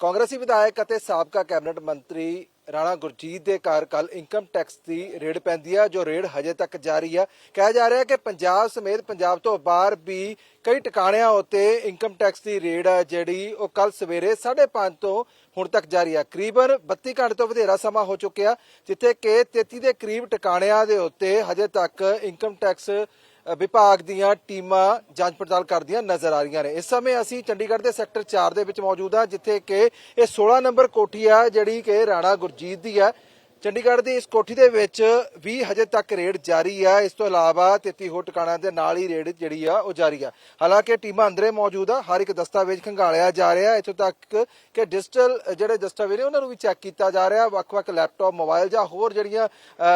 ਕਾਂਗਰਸੀ ਵਿਧਾਇਕ ਅਤੇ ਸਾਬਕਾ ਕੈਬਨਿਟ ਮੰਤਰੀ ਰਾਣਾ ਗੁਰਜੀਤ ਦੇ ਘਰ ਕੱਲ ਇਨਕਮ ਟੈਕਸ ਦੀ ਰੇਡ ਪੈਂਦੀ ਹੈ ਜੋ ਰੇਡ ਹਜੇ ਤੱਕ ਜਾਰੀ ਹੈ ਕਿਹਾ ਜਾ ਰਿਹਾ ਕਿ ਪੰਜਾਬ ਸਮੇਤ ਪੰਜਾਬ ਤੋਂ ਬਾਹਰ ਵੀ ਕਈ ਟਿਕਾਣਿਆਂ ਉੱਤੇ ਇਨਕਮ ਟੈਕਸ ਦੀ ਰੇਡ ਹੈ ਜਿਹੜੀ ਉਹ ਕੱਲ ਸਵੇਰੇ 5:30 ਤੋਂ ਹੁਣ ਤੱਕ ਜਾਰੀ ਹੈ ਕਰੀਬਨ 32 ਘੰਟੇ ਤੋਂ ਵਧੇਰਾ ਸਮਾਂ ਹੋ ਚੁੱਕਿਆ, ਜਿੱਥੇ ਕਿ 33 ਦੇ ਕਰੀਬ ਟਿਕਾਣਿਆਂ ਦੇ ਉੱਤੇ ਹਜੇ ਤੱਕ ਇਨਕਮ ਟੈਕਸ ਵਿਭਾਗ ਦੀਆਂ ਟੀਮਾਂ ਜਾਂਚ ਪੜਤਾਲ ਕਰਦੀਆਂ ਨਜ਼ਰ ਆ ਰਹੀਆਂ ਨੇ। ਇਸ ਸਮੇਂ ਅਸੀਂ ਚੰਡੀਗੜ੍ਹ ਦੇ ਸੈਕਟਰ 4 ਦੇ ਵਿੱਚ ਮੌਜੂਦ ਹਾਂ, ਜਿੱਥੇ ਕਿ ਇਹ 16 ਨੰਬਰ ਕੋਠੀ ਆ, ਜਿਹੜੀ ਕਿ ਰਾਣਾ ਗੁਰਜੀਤ ਦੀ ਹੈ। ਚੰਡੀਗੜ੍ਹ ਦੀ ਇਸ ਕੋਠੀ ਦੇ ਵਿੱਚ ਵੀ ਹਜੇ ਤੱਕ ਰੇਡ ਜਾਰੀ ਆ। ਇਸ ਤੋਂ ਇਲਾਵਾ 33 ਹੋਰ ਟਿਕਾਣਿਆਂ ਦੇ ਨਾਲ ਹੀ ਰੇਡ ਜਿਹੜੀ ਆ, ਉਹ ਜਾਰੀ ਆ। ਹਾਲਾਂਕਿ ਟੀਮਾਂ ਅੰਦਰੇ ਮੌਜੂਦ ਆ, ਹਰ ਇੱਕ ਦਸਤਾਵੇਜ਼ ਖੰਗਾਲਿਆ ਜਾ ਰਿਹਾ। ਇੱਥੋਂ ਤੱਕ ਕਿ ਡਿਜੀਟਲ ਜਿਹੜੇ ਦਸਤਾਵੇਜ਼ ਨੇ, ਉਹਨਾਂ ਨੂੰ ਵੀ ਚੈੱਕ ਕੀਤਾ ਜਾ ਰਿਹਾ। ਵੱਖ-ਵੱਖ ਲੈਪਟਾਪ, ਮੋਬਾਈਲ ਜਾਂ ਹੋਰ ਜਿਹੜੀਆਂ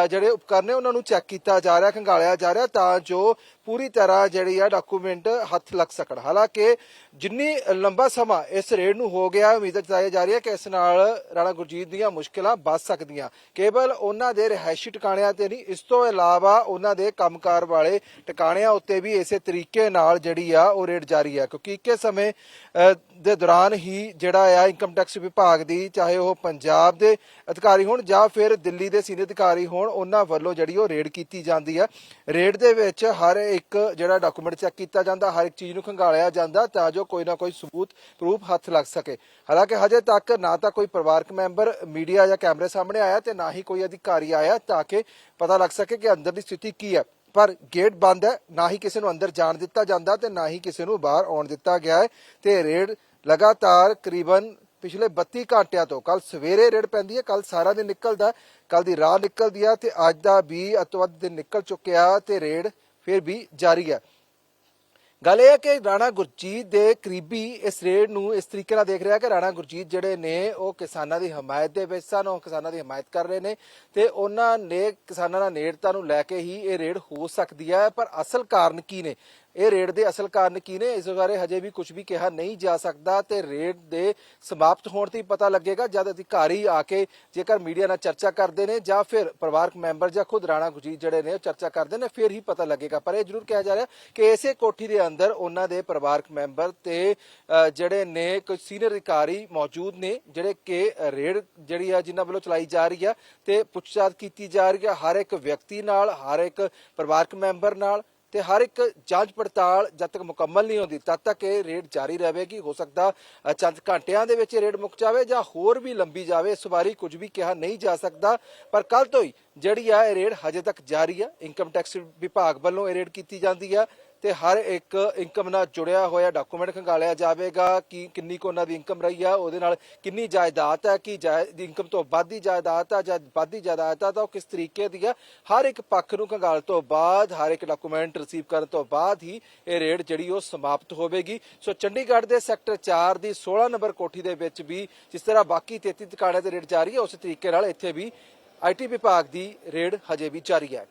ਜਿਹੜੇ ਉਪਕਰਨ ਨੇ, ਉਹਨਾਂ ਨੂੰ ਚੈੱਕ ਕੀਤਾ ਜਾ ਰਿਹਾ, ਖੰਗਾਲਿਆ ਜਾ ਰਿਹਾ ਤਾਂ ਜੋ ਪੂਰੀ ਤਰ੍ਹਾਂ ਜਿਹੜੀ ਆ, ਡਾਕੂਮੈਂਟ ਹੱਥ ਲੱਗ ਸਕਣ। ਹਾਲਾਂਕਿ ਜਿੰਨੀ ਲੰਬਾ ਸਮਾਂ ਇਸ ਰੇਡ ਨੂੰ ਹੋ ਗਿਆ, ਉਮੀਦ ਜਤਾਈ ਜਾ ਰਹੀ ਹੈ ਕਿ ਇਸ ਨਾਲ ਰਾਣਾ ਗੁਰਜੀਤ ਦੀਆਂ ਮੁਸ਼ਕਲਾਂ ਬਚ ਸਕਦੀਆਂ। ਕੇਵਲ ਉਹਨਾਂ ਦੇ ਰਿਹਾਇਸ਼ੀ ਟਿਕਾਣਿਆਂ ਤੇ ਨਹੀਂ, ਇਸ ਤੋਂ ਇਲਾਵਾ ਉਹਨਾਂ ਦੇ ਕੰਮਕਾਰ ਵਾਲੇ ਟਿਕਾਣਿਆਂ ਉੱਤੇ ਵੀ ਇਸੇ ਤਰੀਕੇ ਨਾਲ ਜਿਹੜੀ ਆ ਉਹ ਰੇਡ ਜਾਰੀ ਹੈ ਕਿਉਂਕਿ ਇੱਕੇ ਸਮੇਂ ਦੇ ਦੌਰਾਨ ਹੀ ਜਿਹੜਾ ਆ ਇਨਕਮ ਟੈਕਸ ਵਿਭਾਗ ਦੀ, ਚਾਹੇ ਉਹ ਪੰਜਾਬ ਦੇ ਅਧਿਕਾਰੀ ਹੋਣ ਜਾਂ ਫਿਰ ਦਿੱਲੀ ਦੇ ਸੀਨੀਅਰ ਅਧਿਕਾਰੀ ਹੋਣ, ਉਹਨਾਂ ਵੱਲੋਂ ਜਿਹੜੀ ਉਹ ਰੇਡ ਕੀਤੀ ਜਾਂਦੀ ਹੈ ਰੇਡ ਦੇ ਵਿੱਚ ਹਰ ਇੱਕ ਜਿਹੜਾ ਡਾਕੂਮੈਂਟ ਚੈੱਕ ਕੀਤਾ ਜਾਂਦਾ, ਹਰ ਇੱਕ ਚੀਜ਼ ਨੂੰ ਖੰਗਾਲਿਆ ਜਾਂਦਾ ਤਾਂ ਜੋ ਕੋਈ ਨਾ ਕੋਈ ਸਬੂਤ ਪ੍ਰੂਫ ਹੱਥ ਲੱਗ ਸਕੇ। ਹਾਲਾਂਕਿ ਹਜੇ ਤੱਕ ਨਾ ਤਾਂ ਕੋਈ ਪਰਿਵਾਰਕ ਮੈਂਬਰ, ਮੀਡੀਆ ਜਾਂ ਕੈਮਰੇ ਸਾਹਮਣੇ ਆਇਆ ਤੇ ਨਾ ਹੀ ਕੋਈ ਅਧਿਕਾਰੀ ਆਇਆ ਤਾਂ ਕਿ ਪਤਾ ਲੱਗ ਸਕੇ ਕਿ ਅੰਦਰ ਦੀ ਸਥਿਤੀ ਕੀ ਹੈ। ਪਰ ਗੇਟ ਬੰਦ ਹੈ, ਨਾ ਹੀ ਕਿਸੇ ਨੂੰ ਅੰਦਰ ਜਾਣ ਦਿੱਤਾ ਜਾਂਦਾ ਤੇ ਨਾ ਹੀ ਕਿਸੇ ਨੂੰ ਬਾਹਰ ਆਉਣ ਦਿੱਤਾ ਗਿਆ ਹੈ ਤੇ ਰੇਡ ਲਗਾਤਾਰ ਕਰੀਬਨ ਪਿਛਲੇ 32 ਘੰਟਿਆਂ ਤੋਂ ਕੱਲ ਸਵੇਰੇ ਰੇਡ ਪੈਂਦੀ ਹੈ ਕੱਲ ਸਾਰਾ ਦਿਨ ਨਿਕਲਦਾ ਕੱਲ ਦੀ ਰਾਤ ਨਿਕਲਦੀ ਆ ਤੇ ਅੱਜ ਦਾ ਵੀ ਅਤਵੱਧ ਦਿਨ ਨਿਕਲ ਚੁੱਕਿਆ ਤੇ ਰੇਡ ਫਿਰ ਵੀ ਜਾਰੀ ਹੈ। ਗੱਲ ਇਹ ਹੈ ਕਿ ਰਾਣਾ ਗੁਰਜੀਤ ਦੇ ਕਰੀਬੀ ਇਸ ਰੇਡ ਨੂੰ ਇਸ ਤਰੀਕੇ ਨਾਲ ਦੇਖ ਰਿਹਾ ਕਿ ਰਾਣਾ ਗੁਰਜੀਤ ਜਿਹੜੇ ਨੇ, ਉਹ ਕਿਸਾਨਾਂ ਦੀ ਹਮਾਇਤ ਦੇ ਵਿੱਚ ਸਨ, ਉਹ ਕਿਸਾਨਾਂ ਦੀ ਹਮਾਇਤ ਕਰ ਰਹੇ ਨੇ ਤੇ ਉਹਨਾਂ ਨੇ ਕਿਸਾਨਾਂ ਨਾਲ ਨੇੜਤਾ ਨੂੰ ਲੈ ਕੇ ਹੀ ਇਹ ਰੇਡ ਹੋ ਸਕਦੀ ਹੈ। ਪਰ ਅਸਲ ਕਾਰਨ ਕੀ ਨੇ? ਇਹ ਰੇਡ ਦੇ ਅਸਲ ਕਾਰਨ ਕੀ ਨੇ? ਇਸ ਬਾਰੇ ਹਜੇ ਵੀ ਕੁਝ ਵੀ ਕਿਹਾ ਨਹੀਂ ਜਾ ਸਕਦਾ ਤੇ ਰੇਡ ਦੇ ਸਮਾਪਤ ਹੋਣ ਤੇ ਪਤਾ ਲੱਗੇਗਾ ਜਦ ਅਧਿਕਾਰੀ ਆ ਕੇ ਜੇਕਰ ਮੀਡੀਆ ਨਾਲ ਚਰਚਾ ਕਰਦੇ ਨੇ ਜਾਂ ਫਿਰ ਪਰਿਵਾਰਕ ਮੈਂਬਰ ਜਾਂ ਖੁਦ ਰਾਣਾ ਗੁਰਜੀਤ ਜਿਹੜੇ ਨੇ ਚਰਚਾ ਕਰਦੇ ਨੇ, ਫਿਰ ਹੀ ਪਤਾ ਲੱਗੇਗਾ। ਪਰ ਇਹ ਜ਼ਰੂਰ ਕਿਹਾ ਜਾ ਰਿਹਾ ਕਿ ਇਸੇ ਕੋਠੀ ਦੇ ਅੰਦਰ ਉਹਨਾਂ ਦੇ ਪਰਿਵਾਰਕ ਮੈਂਬਰ ਤੇ ਜਿਹੜੇ ਨੇ ਕੁਝ ਸੀਨੀਅਰ ਅਧਿਕਾਰੀ ਮੌਜੂਦ ਨੇ, ਜਿਹੜੇ ਕਿ ਰੇਡ ਜਿਹੜੀ ਆ ਜਿਨ੍ਹਾਂ ਵੱਲੋਂ ਚਲਾਈ ਜਾ ਰਹੀ ਆ ਤੇ ਪੁੱਛਤਾਛ ਕੀਤੀ ਜਾ ਰਹੀ ਆ। ਹਰ ਇੱਕ ਵਿਅਕਤੀ ਨਾਲ, ਹਰ ਇੱਕ ਪਰਿਵਾਰਕ ਮੈਂਬਰ ਨਾਲ ਤੇ ਹਰ ਇੱਕ ਜਾਂਚ ਪੜਤਾਲ ਜਦ ਤੱਕ ਮੁਕੰਮਲ ਨਹੀਂ ਹੁੰਦੀ, ਤਦ ਤੱਕ ਇਹ ਰੇਡ ਜਾਰੀ ਰਹੇਗੀ। ਹੋ ਸਕਦਾ ਚੰਦ ਘੰਟਿਆਂ ਦੇ ਵਿੱਚ ਇਹ ਰੇਡ ਮੁੱਕ ਜਾਵੇ ਜਾਂ ਹੋਰ ਵੀ ਲੰਬੀ ਜਾਵੇ। ਇਸ ਵਾਰੀ ਕੁਝ ਵੀ ਕਿਹਾ ਨਹੀਂ ਜਾ ਸਕਦਾ, ਪਰ ਕੱਲ ਤੋਂ ਹੀ ਜਿਹੜੀ ਆ ਇਹ ਰੇਡ ਹਜੇ ਤੱਕ ਜਾਰੀ ਆ। ਇਨਕਮ ਟੈਕਸ ਵਿਭਾਗ ਵੱਲੋਂ ਇਹ ਰੇਡ ਕੀਤੀ ਜਾਂਦੀ ਆ। ਤੇ ਹਰ ਇੱਕ ਇਨਕਮ ਨਾਲ ਜੁੜਿਆ ਹੋਇਆ ਡਾਕੂਮੈਂਟ ਖੰਗਾਲਿਆ ਜਾਵੇਗਾ ਕਿ ਕਿੰਨੀ ਕੁ ਉਹਨਾਂ ਦੀ ਇਨਕਮ ਰਹੀ ਆ, ਉਹਦੇ ਨਾਲ ਕਿੰਨੀ ਜਾਇਦਾਦ ਹੈ ਕਿ ਇਨਕਮ ਤੋਂ ਵੱਧਦੀ ਜਾਇਦਾਦ ਆ ਜਾਂ ਵੱਧਦੀ ਜਾਇਦਾਦ ਆ, ਤਾਂ ਉਹ ਕਿਸ ਤਰੀਕੇ ਦੀ ਆ, ਹਰ ਇੱਕ ਪੱਖ ਨੂੰ ਖੰਗਾਲ ਤੋਂ ਬਾਅਦ, ਹਰ ਇੱਕ ਡਾਕੂਮੈਂਟ ਰਿਸੀਵ ਕਰਨ ਤੋਂ ਬਾਅਦ ਹੀ ਇਹ ਰੇਡ ਜਿਹੜੀ ਉਹ ਸਮਾਪਤ ਹੋਵੇਗੀ। ਸੋ ਚੰਡੀਗੜ੍ਹ ਦੇ ਸੈਕਟਰ 4 ਦੀ 16 ਨੰਬਰ ਕੋਠੀ ਦੇ ਵਿੱਚ ਵੀ ਜਿਸ ਤਰ੍ਹਾਂ ਬਾਕੀ 33 ਟਿਕਾਣਿਆਂ ਤੇ ਰੇਡ ਜਾਰੀ ਹੈ ਉਸੇ ਤਰੀਕੇ ਨਾਲ ਇੱਥੇ ਵੀ ਆਈਟੀ ਵਿਭਾਗ ਦੀ ਰੇਡ ਹਜੇ ਵੀ ਜਾਰੀ ਹੈ।